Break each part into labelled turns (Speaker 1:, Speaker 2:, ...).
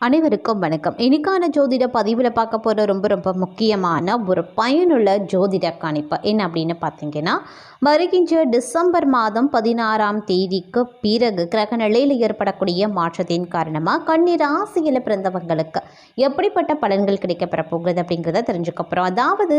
Speaker 1: அனைவருக்கும் வணக்கம். இன்னைக்கான ஜோதிட பதிவில் பார்க்க போகிற ரொம்ப ரொம்ப முக்கியமான ஒரு பயனுள்ள ஜோதிட கணிப்பு என்ன அப்படின்னு பார்த்தீங்கன்னா வருகின்ற டிசம்பர் மாதம் பதினாறாம் தேதிக்கு பிறகு கிரக நிலையில் ஏற்படக்கூடிய மாற்றத்தின் காரணமாக கன்னி ராசியில் பிறந்தவங்களுக்கு எப்படிப்பட்ட பலன்கள் கிடைக்கப்பெற போகிறது அப்படிங்கிறத தெரிஞ்சுக்க போகிறோம் அதாவது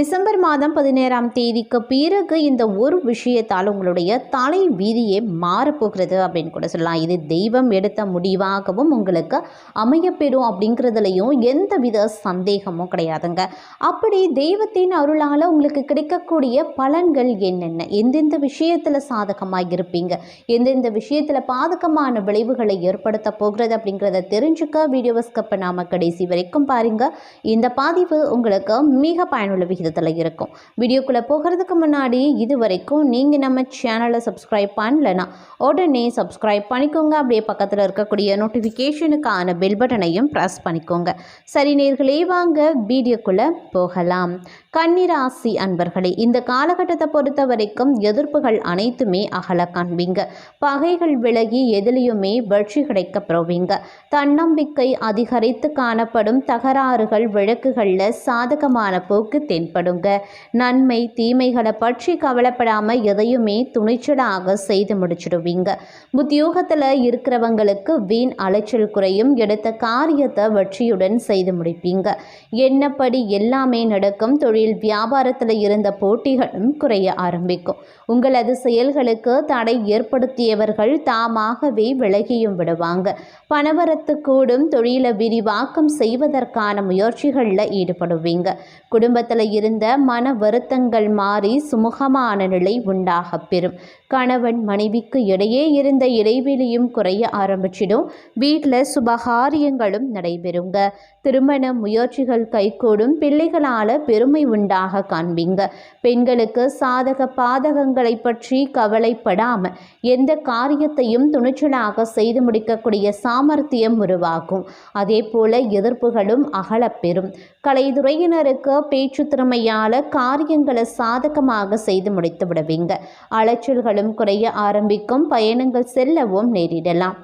Speaker 1: டிசம்பர் மாதம் பதினேழாம் தேதிக்கு பிறகு இந்த ஒரு விஷயத்தால் உங்களுடைய தலை வீதியே மாறப்போகிறது அப்படின்னு கூட சொல்லலாம். இது தெய்வம் எடுத்த முடிவாகவும் உங்களுக்கு அமையப்பெறும் அப்படிங்கிறதுலையும் எந்தவித சந்தேகமும் கிடையாதுங்க. அப்படி தெய்வத்தின் அருளால் உங்களுக்கு கிடைக்கக்கூடிய பலன்கள் என்னென்ன? எந்தெந்த விஷயத்தில் சாதகமாக இருப்பீங்க? எந்தெந்த விஷயத்தில் பாதகமான விளைவுகளை ஏற்படுத்த போகிறது அப்படிங்கிறத தெரிஞ்சுக்க வீடியோவை ஸ்கப் பண்ணாமல் கடைசி வரைக்கும் பாருங்கள் இந்த பதிவு உங்களுக்கு மிக பயனுள்ள விகிதத்தில் இருக்கும். வீடியோக்குள்ளே போகிறதுக்கு முன்னாடி இது வரைக்கும் நீங்கள் நம்ம சேனலை சப்ஸ்கிரைப் பண்ணலன்னா உடனே சப்ஸ்கிரைப் பண்ணிக்கோங்க. அப்படியே பக்கத்தில் இருக்கக்கூடிய நோட்டிஃபிகேஷனுக்கான பெல் பட்டனையும் ப்ரெஸ் பண்ணிக்கோங்க. சரி நேர்களே வாங்க வீடியோக்குள்ளே போகலாம். கன்னிராசி அன்பர்களே இந்த காலகட்டத்தை பொறுத்த வரைக்கும் எதிர்ப்புகள் அனைத்துமே அகல காண்பீங்க. பகைகள் விலகி எதிலையுமே வெற்றி கிடைக்க பெறுவீங்க தன்னம்பிக்கை அதிகரித்து காணப்படும் தகராறுகள் விளக்குகளில் சாதகமான போக்கு தென்படுங்க. நன்மை தீமைகளை பற்றி கவலைப்படாமல் எதையுமே துணிச்சலாக செய்து முடிச்சிடுவீங்க. உத்தியோகத்தில் இருக்கிறவங்களுக்கு வீண் அலைச்சல் குறையும் எடுத்த காரியத்தை வெற்றியுடன் செய்து முடிப்பீங்க. என்னப்படி எல்லாமே நடக்கும் தொழில் வியாபாரத்தில் இருந்த போட்டிகளும் குறைய ஆரம்பிக்கும். உங்களது செயல்களுக்கு தடை ஏற்படுத்தியவர்கள் தாமாகவே விலகியும் விடுவாங்க. பணவரத்து கூடும் தொழிலை விரிவாக்கம் செய்வதற்கான முயற்சிகளில் ஈடுபடுவீங்க. குடும்பத்தில் இருந்த மன வருத்தங்கள் மாறி சுமூகமான நிலை உண்டாக பெறும். கணவன் மனைவிக்கு இடையே இருந்த இடைவெளியும் குறைய ஆரம்பிச்சிடும். வீட்டில் காரியங்களும் நடைபெறுங்க. திருமண முயற்சிகள் கைகூடும் பிள்ளைகளால் பெருமை உண்டாக காண்பீங்க. பெண்களுக்கு சாதக பாதகங்களை பற்றி கவலைப்படாம எந்த காரியத்தையும் துணிச்சலாக செய்து முடிக்கக்கூடிய சாமர்த்தியம் உருவாகும். அதே போல எதிர்ப்புகளும் அகலப்பெறும். கலைத்துறையினருக்கு பேச்சு திறமையால் காரியங்களை சாதகமாக செய்து முடித்து விடுவீங்க. அலைச்சல்களும் குறைய ஆரம்பிக்கும். பயணங்கள் செல்லவும் நேரிடலாம்.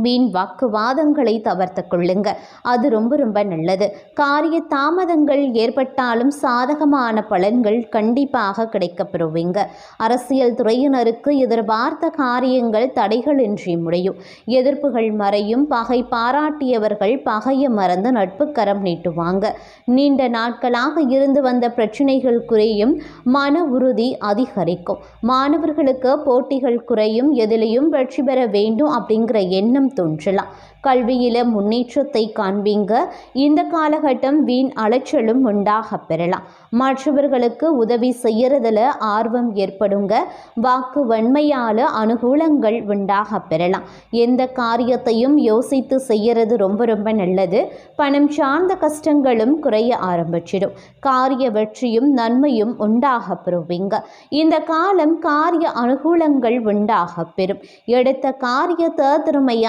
Speaker 1: வீண் வாக்குவாதங்களை தவிர்த்து கொள்ளுங்க. அது ரொம்ப ரொம்ப நல்லது. காரிய தாமதங்கள் ஏற்பட்டாலும் சாதகமான பலன்கள் கண்டிப்பாக கிடைக்கப்பெறுவீங்க. அரசியல் துறையினருக்கு எதிர்பார்த்த காரியங்கள் தடைகளின்றி முடியும். எதிர்ப்புகள் மறையும். பகை பாராட்டியவர்கள் பகையை மறந்து நட்பு கரம் நீட்டுவாங்க. நீண்ட நாட்களாக இருந்து வந்த பிரச்சனைகள் குறையும். மன உறுதி அதிகரிக்கும். மாணவர்களுக்கு போட்டிகள் குறையும். எதிலையும் வெற்றி பெற வேண்டும் அப்படிங்கிற எண்ணம் தோன்றலாம். கல்வியில முன்னேற்றத்தை காண்பீங்க. இந்த காலகட்டம் வீண் அலைச்சலும் உண்டாக பெறலாம். மற்றவர்களுக்கு உதவி செய்யறதுல ஆர்வம் ஏற்படுங்க. வாக்கு வன்மையால் அனுகூலங்கள் உண்டாக பெறலாம். எந்த காரியத்தையும் யோசித்து செய்யறது ரொம்ப ரொம்ப நல்லது. பணம் சார்ந்த கஷ்டங்களும் குறைய ஆரம்பிச்சிடும். காரிய வெற்றியும் நன்மையும் உண்டாக பெறுவீங்க. இந்த காலம் காரிய அனுகூலங்கள் உண்டாக பெறும். எடுத்த காரியத்தை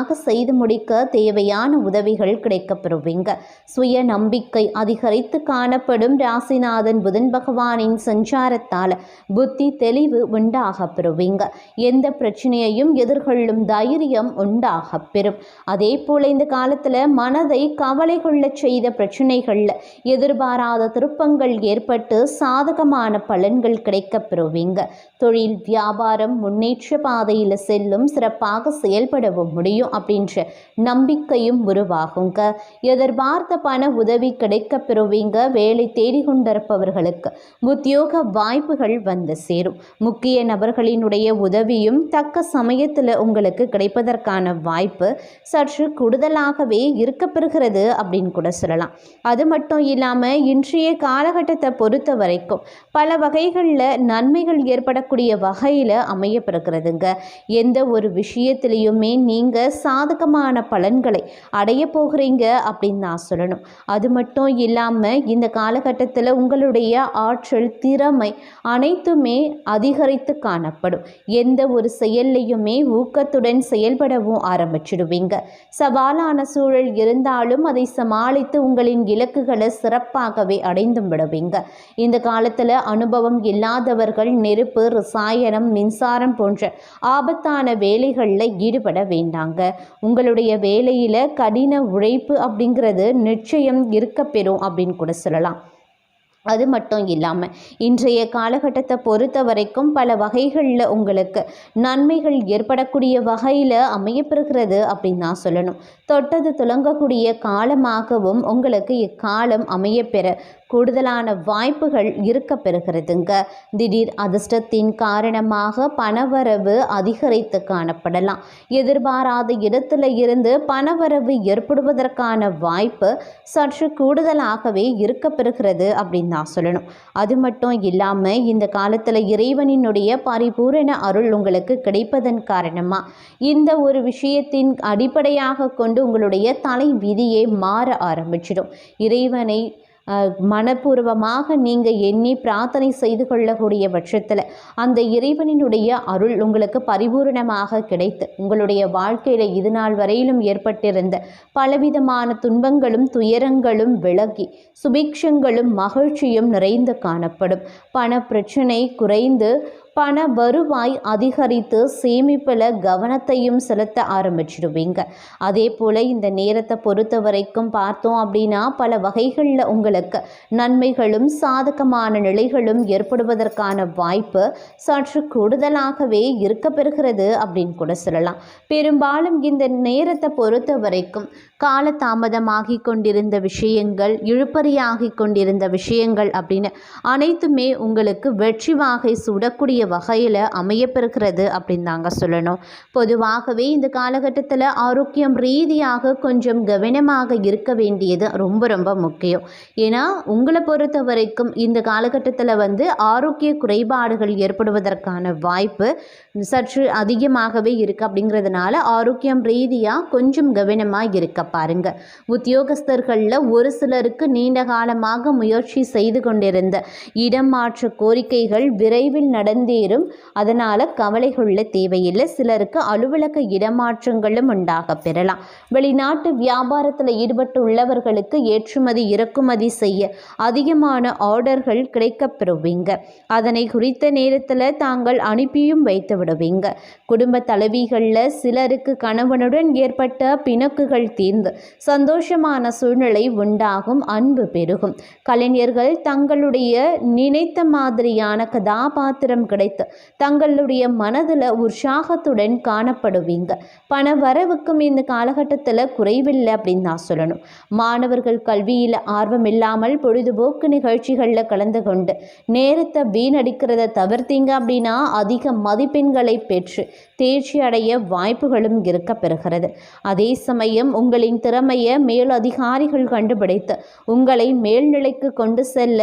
Speaker 1: திறமையாக செய்து முடிக்க தேவையான உதவிகள் கிடைக்கப்பெறுவீங்க. சுய நம்பிக்கை அதிகரித்து காணப்படும் ராசிநாதன் புதன் பகவானின் சஞ்சாரத்தால் புத்தி தெளிவு உண்டாக பெறுவீங்க. எந்த பிரச்சனையையும் எதிர்கொள்ளும் தைரியம் உண்டாக பெறும். அதே போல இந்த காலத்தில் மனதை கவலை கொள்ளச் செய்த பிரச்சனைகளில் எதிர்பாராத திருப்பங்கள் ஏற்பட்டு சாதகமான பலன்கள் கிடைக்கப்பெறுவீங்க தொழில் வியாபாரம் முன்னேற்ற பாதையில் செல்லும் சிறப்பாக செயல்படவும் முடியும். அப்படின்ற நம்பிக்கையும் உருவாகுங்க. எதிர்பார்த்த பண உதவி கிடைக்க பெறுவீங்க. வேலை தேடிக்கொண்டிருப்பவர்களுக்கு உத்தியோக வாய்ப்புகள் வந்து சேரும். முக்கிய நபர்களினுடைய உதவியும் தக்க சமயத்தில் உங்களுக்கு கிடைப்பதற்கான வாய்ப்பு சற்று கூடுதலாகவே இருக்கப்பெறுகிறது அப்படின்னு கூட சொல்லலாம். அது மட்டும் இல்லாமல் இன்றைய காலகட்டத்தை பொறுத்த வரைக்கும் பல வகைகளில் நன்மைகள் ஏற்படக்கூடிய வகையில் அமையப்பெறுகிறதுங்க எந்த ஒரு விஷயத்திலையுமே நீங்கள் சாதகமான பலன்களை அடைய போகிறீங்க அப்படின்னு நான் சொல்லணும். அது மட்டும் இல்லாமல் இந்த காலகட்டத்தில் உங்களுடைய ஆற்றல் திறமை அனைத்துமே அதிகரித்து காணப்படும். எந்த ஒரு செயல்லையுமே ஊக்கத்துடன் செயல்படவும் ஆரம்பிச்சிடுவீங்க. சவாலான சூழல் இருந்தாலும் அதை சமாளித்து உங்களின் இலக்குகளை சிறப்பாகவே அடைந்தும் விடுவீங்க. இந்த காலத்தில் அனுபவம் இல்லாதவர்கள் நெருப்பு ரசாயனம் மின்சாரம் போன்ற ஆபத்தான வேலைகளில் ஈடுபட வேண்டாங்க. சொல்லலாங்க உங்களுடைய வேலையில் கடின உழைப்பு அப்படிங்கிறது நிச்சயம் இருக்கப்பெறும் அப்படின்னு கூட சொல்லலாம். அது மட்டும் இல்லாமல் இன்றைய காலகட்டத்தை பொறுத்த வரைக்கும் பல வகைகளில் உங்களுக்கு நன்மைகள் ஏற்படக்கூடிய வகையில் அமையப்பெறுகிறது அப்படின்னு தான் சொல்லணும். தொட்டது துலங்கக்கூடிய காலமாகவும் உங்களுக்கு இக்காலம் அமையப்பெற கூடுதலான வாய்ப்புகள் இருக்க பெறுகிறதுங்க. திடீர் அதிர்ஷ்டத்தின் காரணமாக பணவரவு அதிகரித்து காணப்படலாம். எதிர்பாராத இடத்துல இருந்து பணவரவு ஏற்படுவதற்கான வாய்ப்பு சற்று கூடுதலாகவே இருக்க பெறுகிறது அப்படின்னு தான் சொல்லணும். அது மட்டும் இல்லாமல் இந்த காலத்தில் இறைவனினுடைய பரிபூரண அருள் உங்களுக்கு கிடைப்பதன் காரணமாக இந்த ஒரு விஷயத்தின் அடிப்படையாக கொண்டு உங்களுடைய தலை விதியே மாற ஆரம்பிச்சிடும். இறைவனை மனப்பூர்வமாக நீங்கள் எண்ணி பிரார்த்தனை செய்து கொள்ளக்கூடிய பட்சத்தில் அந்த இறைவனினுடைய அருள் உங்களுக்கு பரிபூரணமாக கிடைத்து உங்களுடைய வாழ்க்கையில் இது நாள் வரையிலும் ஏற்பட்டிருந்த பலவிதமான துன்பங்களும் துயரங்களும் விலகி சுபிக்ஷங்களும் மகிழ்ச்சியும் நிறைந்து காணப்படும். பண பிரச்சனை குறைந்து பண வருவாய் அதிகரித்து சேமிப்பில் கவனத்தையும் செலுத்த ஆரம்பிச்சிடுவீங்க. அதே போல் இந்த நேரத்தை பொறுத்த வரைக்கும் பார்த்தோம் அப்படின்னா பல வகைகளில் உங்களுக்கு நன்மைகளும் சாதகமான நிலைகளும் ஏற்படுவதற்கான வாய்ப்பு சற்று கூடுதலாகவே இருக்க பெறுகிறது அப்படின்னு கூட சொல்லலாம். பெரும்பாலும் இந்த நேரத்தை பொறுத்த வரைக்கும் காலதாமதமாகி கொண்டிருந்த விஷயங்கள் இழுப்பறியாகி கொண்டிருந்த விஷயங்கள் அப்படின்னு அனைத்துமே உங்களுக்கு வெற்றி வாகை சுடக்கூடிய வகையில் அமையப்பெறுகிறது அப்படின்னு தாங்க சொல்லணும். பொதுவாகவே இந்த காலகட்டத்தில் ஆரோக்கியம் ரீதியாக கொஞ்சம் கவனமாக இருக்க வேண்டியது ரொம்ப ரொம்ப முக்கியம். ஏன்னா உங்களை பொறுத்த வரைக்கும் இந்த காலகட்டத்தில் வந்து ஆரோக்கிய குறைபாடுகள் ஏற்படுவதற்கான வாய்ப்பு சற்று அதிகமாகவே இருக்குது அப்படிங்கிறதுனால ஆரோக்கியம் ரீதியாக கொஞ்சம் கவனமாக இருக்க பாருங்க. உத்தியோகஸ்தர்களில் ஒரு சிலருக்கு நீண்ட காலமாக முயற்சி செய்து கொண்டிருந்த இடம் மாற்ற கோரிக்கைகள் விரைவில் நடந்தேறும் அதனால் கவலை கொள்ள தேவையில்லை. சிலருக்கு அலுவலக இடமாற்றங்களும் உண்டாக பெறலாம். வெளிநாட்டு வியாபாரத்தில் ஈடுபட்டுள்ளவர்களுக்கு ஏற்றுமதி இறக்குமதி செய்ய அதிகமான ஆர்டர்கள் கிடைக்கப் பெறுவீங்க. அதனை குறித்த நேரத்தில் தாங்கள் அனுப்பியும் வைத்து விடுவீங்க. குடும்ப தலைவிகளில் சிலருக்கு கணவனுடன் ஏற்பட்ட பிணக்குகள் தீர்ந்து சந்தோஷமான சூழ்நிலை உண்டாகும் அன்பு பெருகும். கலைஞர்கள் தங்களுடைய நினைத்த மாதிரியான கதாபாத்திரம் கிடைத்து தங்களுடைய மனதில் உற்சாகத்துடன் காணப்படுவீங்க. பண வரவுக்கும் இந்த காலகட்டத்தில் குறைவில்லை அப்படின்னு நான் சொல்லணும். மாணவர்கள் கல்வியில் ஆர்வம் இல்லாமல் பொழுதுபோக்கு நிகழ்ச்சிகளில் கலந்து கொண்டு நேரத்தை வீணடிக்கிறத தவிர்த்தீங்க அப்படின்னா அதிக மதிப்பெண்களை பெற்று தேர்ச்சி அடைய வாய்ப்புகளும் இருக்க பெறுகிறது அதே சமயம் உங்களின் திறமையை மேலதிகாரிகள் கண்டுபிடித்து உங்களை மேல்நிலைக்கு கொண்டு செல்ல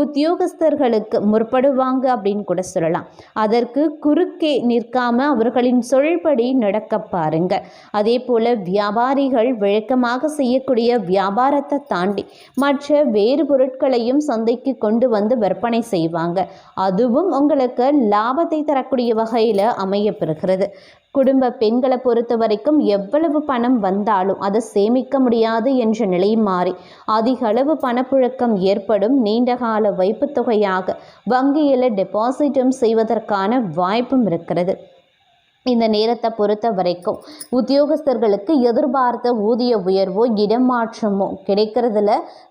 Speaker 1: உத்தியோகஸ்தர்களுக்கு முற்படுவாங்க அப்படின்னு கூட சொல்லலாம். அதற்கு குறுக்கே நிற்காம அவர்களின் சொல்படி நடக்க பாருங்க. அதே போல வியாபாரிகள் வழக்கமாக செய்யக்கூடிய வியாபாரத்தை தாண்டி மற்ற வேறு பொருட்களையும் சந்தைக்கு கொண்டு வந்து விற்பனை செய்வாங்க. அதுவும் உங்களுக்கு லாபத்தை தரக்கூடிய வகையில் அமைய பெறுகிறது. வருகிறது குடும்ப பெண்களை பொறுத்த வரைக்கும் எவ்வளவு பணம் வந்தாலும் அதை சேமிக்க முடியாது என்ற நிலை மாறி அதிக அளவு பணப்புழக்கம் ஏற்படும் நீண்டகால வைப்புத்தொகையாக வங்கியில் டெபாசிட்டும் செய்வதற்கான வாய்ப்பும் இருக்கிறது. இந்த நேரத்தை பொறுத்த வரைக்கும் உத்தியோகஸ்தர்களுக்கு எதிர்பார்த்த ஊதிய உயர்வோ இடமாற்றமோ கிடைக்கிறதுல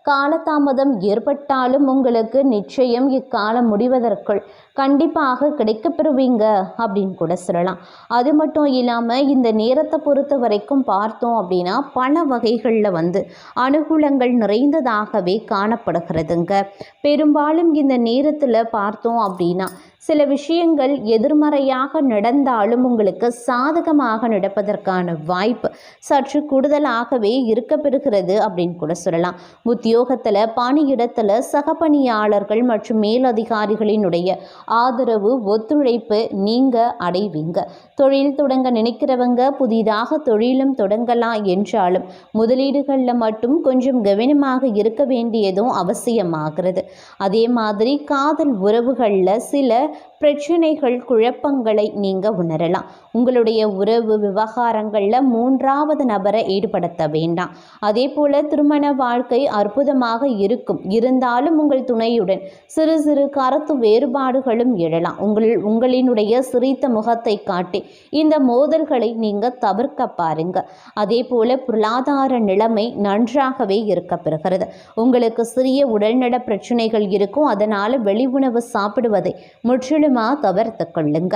Speaker 1: காலதாமதம் ஏற்பட்டாலும் உங்களுக்கு நிச்சயம் இக்காலம் முடிவதற்குள் கண்டிப்பாக கிடைக்கப்பெறுவீங்க அப்படின்னு கூட சொல்லலாம். அது மட்டும் இல்லாமல் இந்த நேரத்தை பொறுத்த வரைக்கும் பார்த்தோம் அப்படின்னா பண வகைகளில் வந்து அனுகூலங்கள் நிறைந்ததாகவே காணப்படுகிறதுங்க. பெரும்பாலும் இந்த நேரத்தில் பார்த்தோம் அப்படின்னா சில விஷயங்கள் எதிர்மறையாக நடந்தாலும் உங்களுக்கு சாதகமாக நடப்பதற்கான வாய்ப்பு சற்று கூடுதலாகவே இருக்க பெறுகிறது அப்படின்னு கூட சொல்லலாம். உத்தியோகத்தில் பணியிடத்தில் சகப்பணியாளர்கள் மற்றும் மேலதிகாரிகளினுடைய ஆதரவு ஒத்துழைப்பு நீங்கள் அடைவீங்க. தொழில் தொடங்க நினைக்கிறவங்க புதிதாக தொழிலும் தொடங்கலாம் என்றாலும் முதலீடுகளில் மட்டும் கொஞ்சம் கவனமாக இருக்க வேண்டியதும் அவசியமாகிறது. அதே மாதிரி காதல் உறவுகளில் சில பிரச்சினைகள் குழப்பங்களை நீங்கள் உணரலாம். உங்களுடைய உறவு விவகாரங்களில் மூன்றாவது நபரை ஈடுபடுத்த வேண்டாம். அதே போல் திருமண வாழ்க்கை அற்புதமாக இருக்கும். இருந்தாலும் உங்கள் துணையுடன் சிறு சிறு கருத்து வேறுபாடுகளும் எழலாம். உங்கள் உங்களினுடைய சிரித்த முகத்தை காட்டி இந்த மோதல்களை நீங்கள் தவிர்க்க பாருங்க. அதே போல பொருளாதார நிலைமை நன்றாகவே இருக்க பெறுகிறது. உங்களுக்கு சிறிய உடல்நல பிரச்சனைகள் இருக்கும். அதனால் வெளி உணவு சாப்பிடுவதை முற்றிலுமாக தவிர்த்து கொள்ளுங்க